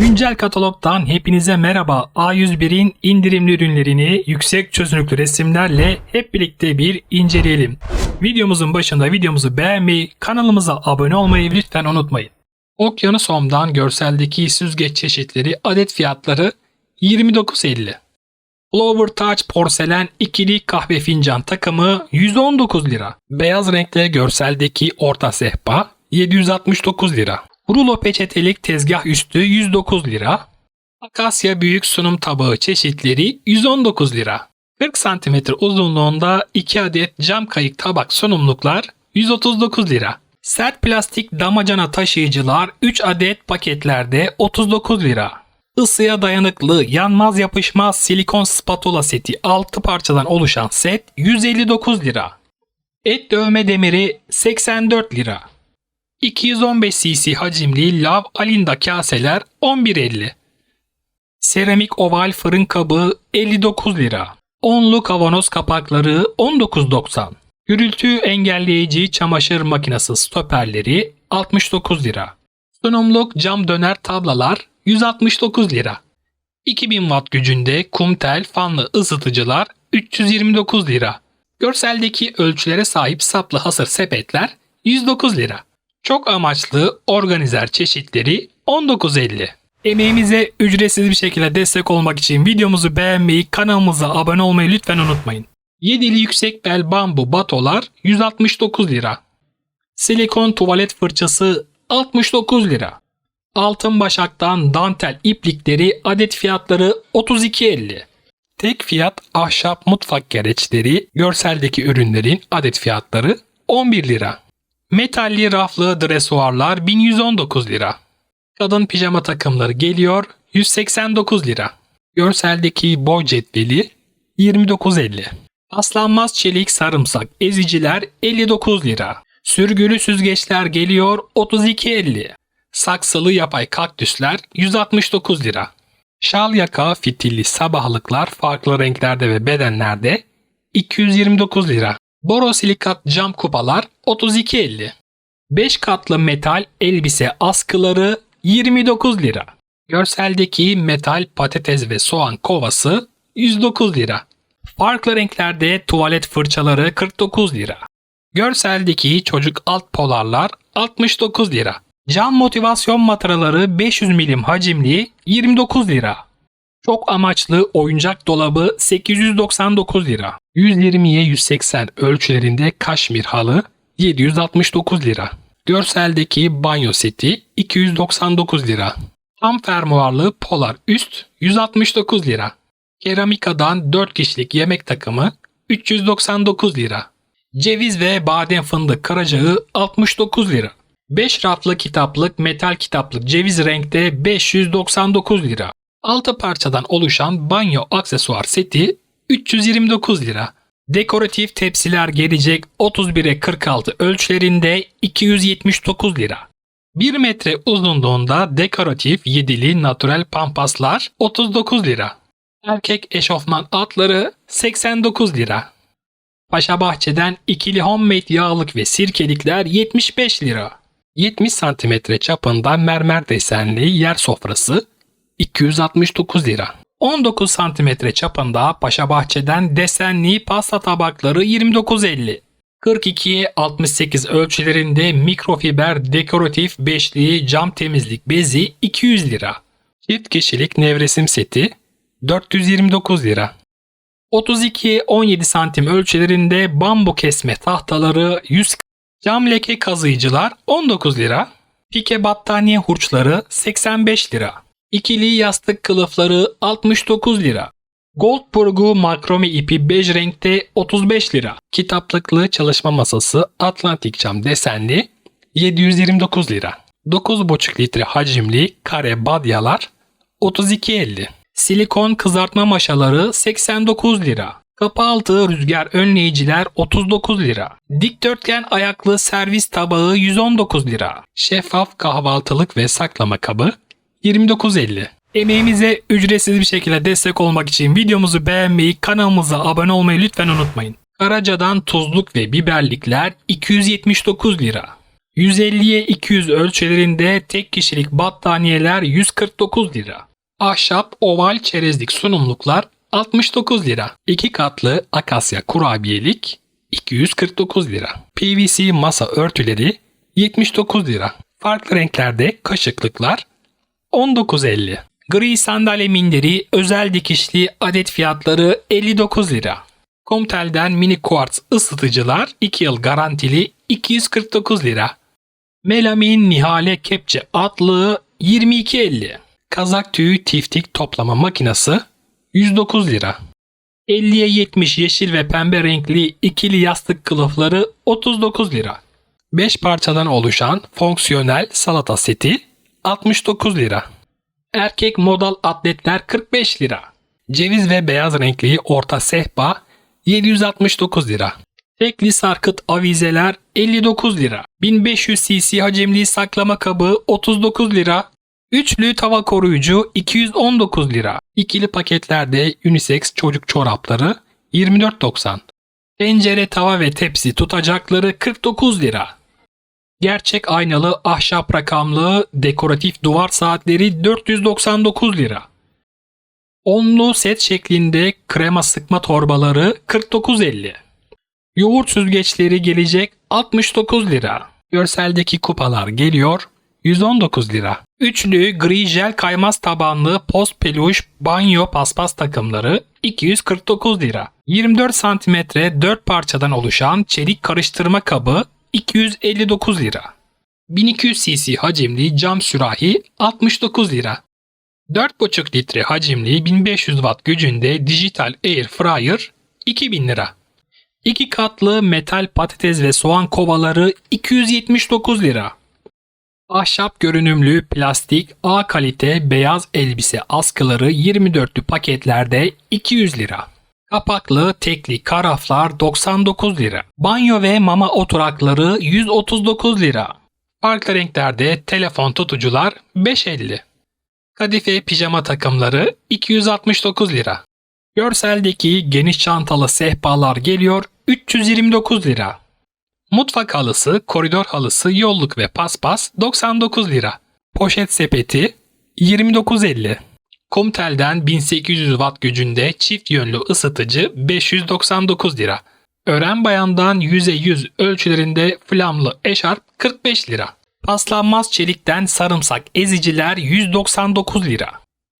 Güncel katalogdan hepinize merhaba. A101'in indirimli ürünlerini yüksek çözünürlüklü resimlerle hep birlikte bir inceleyelim. Videomuzun başında videomuzu beğenmeyi, kanalımıza abone olmayı lütfen unutmayın. Okyanus Home'dan görseldeki süzgeç çeşitleri adet fiyatları 29.50. Flower Touch porselen ikili kahve fincan takımı 119 lira. Beyaz renkte görseldeki orta sehpa 769 lira. Rulo peçetelik tezgah üstü 109 lira. Akasya büyük sunum tabağı çeşitleri 119 lira. 40 cm uzunluğunda 2 adet cam kayık tabak sunumluklar 139 lira. Sert plastik damacana taşıyıcılar 3 adet paketlerde 39 lira. Isıya dayanıklı, yanmaz yapışmaz silikon spatula seti 6 parçadan oluşan set 159 lira. Et dövme demiri 84 lira. 215 cc hacimli lav alinda kaseler 11.50. Seramik oval fırın kabı 59 lira. Onlu kavanoz kapakları 19.90. Gürültü engelleyici çamaşır makinesi stoperleri 69 lira. Sunumluk cam döner tablalar 169 lira. 2000 watt gücünde kumtel fanlı ısıtıcılar 329 lira. Görseldeki ölçülere sahip saplı hasır sepetler 109 lira. Çok amaçlı organizer çeşitleri 19.50. Emeğimize ücretsiz bir şekilde destek olmak için videomuzu beğenmeyi, kanalımıza abone olmayı lütfen unutmayın. Yedili yüksek bel bambu batolar 169 lira. Silikon tuvalet fırçası 69 lira. Altın başaktan dantel iplikleri adet fiyatları 32.50. Tek fiyat ahşap mutfak gereçleri görseldeki ürünlerin adet fiyatları 11 lira. Metalli raflı dresuarlar 1119 lira. Kadın pijama takımları geliyor 189 lira. Görseldeki boy cetveli 29.50. Paslanmaz çelik sarımsak eziciler 59 lira. Sürgülü süzgeçler geliyor 32.50. Saksılı yapay kaktüsler 169 lira. Şal yaka fitilli sabahlıklar farklı renklerde ve bedenlerde 229 lira. Borosilikat cam kupalar 32.50. 5 katlı metal elbise askıları 29 lira. Görseldeki metal patates ve soğan kovası 109 lira. Farklı renklerde tuvalet fırçaları 49 lira. Görseldeki çocuk alt polarlar 69 lira. Cam motivasyon mataraları 500 milim hacimli 29 lira. Çok amaçlı oyuncak dolabı 899 lira. 120'ye 180 ölçülerinde kaşmir halı 769 lira. Görseldeki banyo seti 299 lira. Tam fermuarlı polar üst 169 lira. Keramikadan 4 kişilik yemek takımı 399 lira. Ceviz ve badem fındık karacağı 69 lira. 5 raflı kitaplık metal kitaplık ceviz renkte 599 lira. 6 parçadan oluşan banyo aksesuar seti 329 lira. Dekoratif tepsiler gelecek 31'e 46 ölçülerinde 279 lira. 1 metre uzunluğunda dekoratif yedili natural pampaslar 39 lira. Erkek eşofman atları 89 lira. Paşa Bahçe'den ikili homemade yağlık ve sirkelikler 75 lira. 70 cm çapında mermer desenli yer sofrası 269 lira. 19 cm çapında Paşa Bahçe'den desenli pasta tabakları 29.50. 42'ye 68 ölçülerinde mikrofiber dekoratif beşli cam temizlik bezi 200 lira. Çift kişilik nevresim seti 429 lira. 32 17 santim ölçülerinde bambu kesme tahtaları 100 Cam leke kazıyıcılar 19 lira. Pike battaniye hurçları 85 lira. İkili yastık kılıfları 69 lira. Goldburgu makrome ipi bej renkte 35 lira. Kitaplıklı çalışma masası Atlantik cam desenli 729 lira. 9,5 litre hacimli kare badyalar 32.50. Silikon kızartma maşaları 89 lira. Kapı altı rüzgar önleyiciler 39 lira. Dikdörtgen ayaklı servis tabağı 119 lira. Şeffaf kahvaltılık ve saklama kabı 29.50. Emeğimize ücretsiz bir şekilde destek olmak için videomuzu beğenmeyi, kanalımıza abone olmayı lütfen unutmayın. Karaca'dan tuzluk ve biberlikler 279 lira. 150'ye 200 ölçülerinde tek kişilik battaniyeler 149 lira. Ahşap oval çerezlik sunumluklar 69 lira. 2 katlı akasya kurabiyelik 249 lira. PVC masa örtüleri 79 lira. Farklı renklerde kaşıklıklar 19.50. Gri sandalye minderi özel dikişli adet fiyatları 59 lira. Comtel'den mini quartz ısıtıcılar 2 yıl garantili 249 lira. Melamin Nihale Kepçe atlığı 22.50. Kazak tüyü tiftik toplama makinesi 109 lira. 50'ye 70 yeşil ve pembe renkli ikili yastık kılıfları 39 lira. 5 parçadan oluşan fonksiyonel salata seti 69 lira. Erkek modal atletler 45 lira. Ceviz ve beyaz renkli orta sehpa 769 lira. Tekli sarkıt avizeler 59 lira. 1500 cc hacimli saklama kabı 39 lira. Üçlü tava koruyucu 219 lira. İkili paketlerde unisex çocuk çorapları 24.90. Tencere, tava ve tepsi tutacakları 49 lira. Gerçek aynalı ahşap rakamlı dekoratif duvar saatleri 499 lira. Onlu set şeklinde krema sıkma torbaları 49.50. Yoğurt süzgeçleri gelecek 69 lira. Görseldeki kupalar geliyor 119 lira. Üçlü gri jel kaymaz tabanlı post peluş banyo paspas takımları 249 lira. 24 santimetre 4 parçadan oluşan çelik karıştırma kabı 259 lira. 1200 cc hacimli cam sürahi 69 lira. 4,5 litre hacimli 1500 watt gücünde dijital air fryer 2000 lira. 2 katlı metal patates ve soğan kovaları 279 lira. Ahşap görünümlü plastik A kalite beyaz elbise askıları 24'lü paketlerde 200 lira. Kapaklı tekli karaflar 99 lira. Banyo ve mama oturakları 139 lira. Farklı renklerde telefon tutucular 5.50. Kadife pijama takımları 269 lira. Görseldeki geniş çantalı sehpalar geliyor 329 lira. Mutfak halısı, koridor halısı, yolluk ve paspas 99 lira. Poşet sepeti 29.50. Comtel'den 1800 watt gücünde çift yönlü ısıtıcı 599 lira. Ören bayandan 100'e 100 ölçülerinde flamlı eşarp 45 lira. Paslanmaz çelikten sarımsak eziciler 199 lira.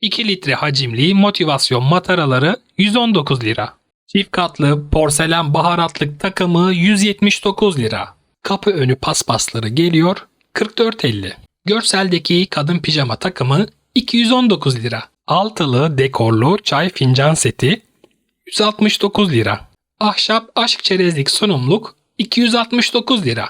2 litre hacimli motivasyon mataraları 119 lira. Çift katlı porselen baharatlık takımı 179 lira. Kapı önü paspasları geliyor 44.50. Görseldeki kadın pijama takımı 219 lira. Altılı dekorlu çay fincan seti 169 lira. Ahşap aşk çerezlik sunumluk 269 lira.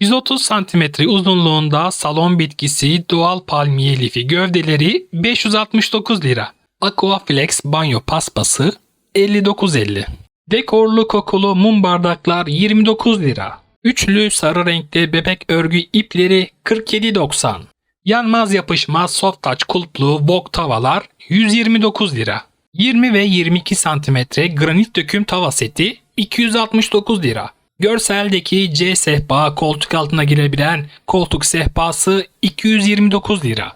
130 cm uzunluğunda salon bitkisi doğal palmiye lifi gövdeleri 569 lira. Aquaflex banyo paspası 59.50. Dekorlu kokulu mum bardaklar 29 lira. Üçlü sarı renkli bebek örgü ipleri 47.90. Yanmaz yapışmaz soft touch kulplu wok tavalar 129 lira. 20 ve 22 cm granit döküm tava seti 269 lira. Görseldeki C sehpa koltuk altına girebilen koltuk sehpası 229 lira.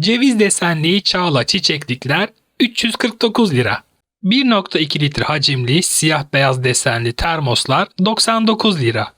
Ceviz desenli çağla çiçeklikler 349 lira. 1.2 litre hacimli siyah beyaz desenli termoslar 99 lira.